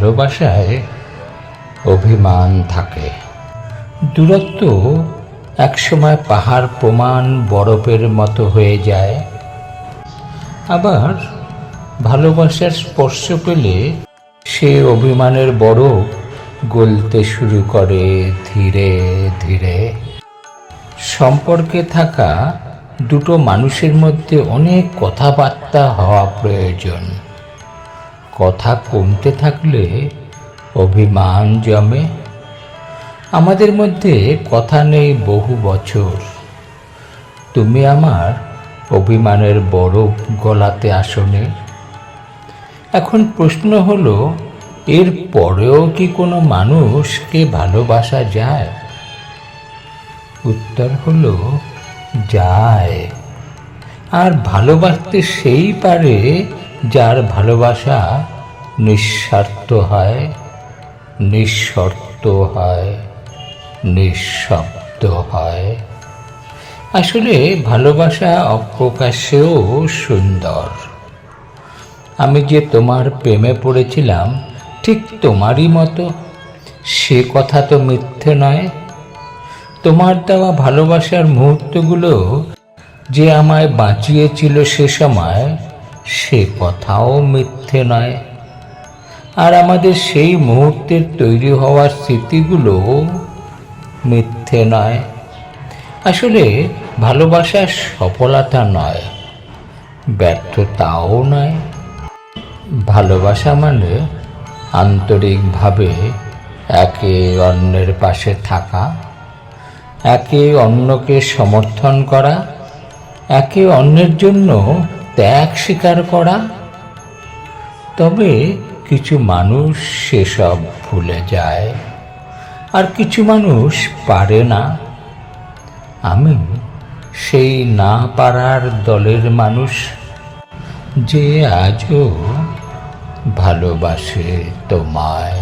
ভালোবাসায় অভিমান থাকে। দূরত্ব একসময় পাহাড় প্রমাণ বরফের মতো হয়ে যায়। আবার ভালোবাসার স্পর্শ পেলে সে অভিমানের বরফ গলতে শুরু করে ধীরে ধীরে। সম্পর্কে থাকা দুটো মানুষের মধ্যে অনেক কথাবার্তা হওয়া প্রয়োজন। কথা কমতে থাকলে অভিমান জমে। আমাদের মধ্যে কথা নেই বহু বছর। তুমি আমার অভিমানের বরফ গলাতে আসনে। এখন প্রশ্ন হলো, এর পরেও কি কোনো মানুষকে ভালোবাসা যায়? উত্তর হলো, যায়। আর ভালোবাসতে সেই পারে যার ভালোবাসা নিঃস্বার্থ হয়, নিঃশর্ত হয়, নিঃশব্দ হয়। আসলে ভালোবাসা অপ্রকাশেও সুন্দর। আমি যে তোমার প্রেমে পড়েছিলাম, ঠিক তোমারই মতো। সে কথা তো মিথ্যে নয়। তোমার দেওয়া ভালোবাসার মুহূর্তগুলো যে আমায় বাঁচিয়েছিল সে সময় সে কথাও মিথ্যে নয়। আর আমাদের সেই মুহূর্তের তৈরি হওয়ার স্মৃতিগুলো মিথ্যে নয়। আসলে ভালোবাসা সফলতা নয়, ব্যর্থতাও নয়। ভালোবাসা মানে আন্তরিকভাবে একে অন্যের পাশে থাকা, একে অন্যকে সমর্থন করা, একে অন্যের জন্য ত্যাগ স্বীকার করা। তবে কিছু মানুষ সেসব ভুলে যায়, আর কিছু মানুষ পারে না। আমি সেই না পারার দলের মানুষ যে আজও ভালোবাসে তোমায়।